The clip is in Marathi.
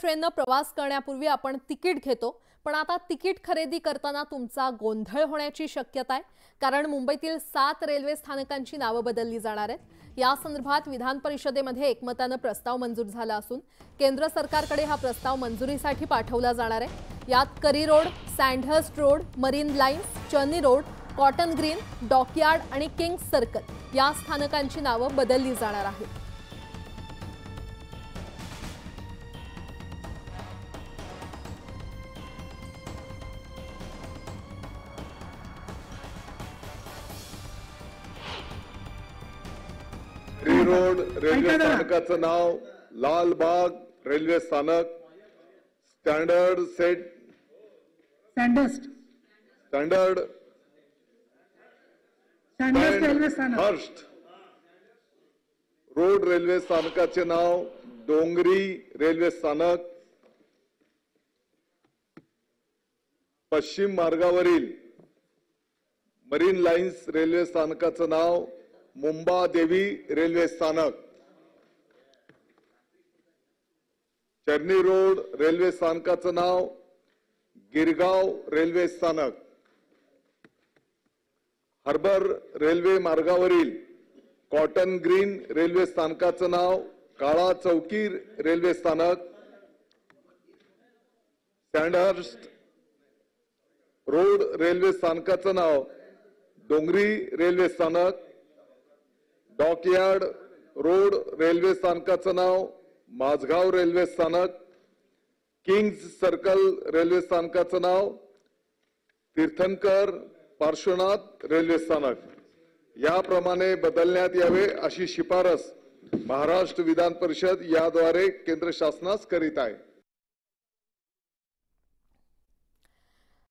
ट्रेननं प्रवास करण्यापूर्वी आपण तिकीट घेतो. पण आता तिकीट खरेदी करताना तुमचा गोंधळ होण्याची शक्यता आहे. कारण मुंबईतील सात रेल्वे स्थानकांची नावं बदलली जाणार आहेत. या संदर्भात विधान परिषदेमध्ये एकमतानं प्रस्ताव मंजूर झाला असून केंद्र सरकारकडे हा प्रस्ताव मंजुरीसाठी पाठवला जाणार आहे. यात Currey Road Sandhurst Road Marine Lines Charni Road Cotton Green Dockyard आणि किंग्स सर्कल या स्थानकांची नावं बदलली जाणार आहेत. री रोड रेल्वे स्थानकाचं नाव लालबाग रेल्वे स्थानक स्टँडर्ड सेट. सँडस्ट स्टँडर्ड सँडस्ट रेल्वे स्थानक हर्स्ट रोड रेल्वे स्थानकाचे नाव डोंगरी रेल्वे स्थानक पश्चिम मार्गावरील मरीन लाईन्स रेल्वे स्थानकाचं नाव मुंबादेवी रेल्वे स्थानक. चर्नी रोड रेल्वे स्थानकाचं नाव गिरगाव रेल्वे स्थानक. हार्बर रेल्वे मार्गावरील कॉटन ग्रीन रेल्वे स्थानकाचं नाव काळा चौकी रेल्वे स्थानक. सँडहर्स्ट रोड रेल्वे स्थानकाचं नाव डोंगरी रेल्वे स्थानक. डॉकयार्ड रोड रेल्वे स्थानकाचं नाव माझगाव रेल्वे स्थानक किंग्ज सर्कल रेल्वे स्थानकाचं नाव तीर्थंकर पार्श्वनाथ रेल्वे स्थानक. याप्रमाणे बदलण्यात यावे अशी शिफारस महाराष्ट्र विधान परिषद याद्वारे केंद्र शासनास करीत आहे.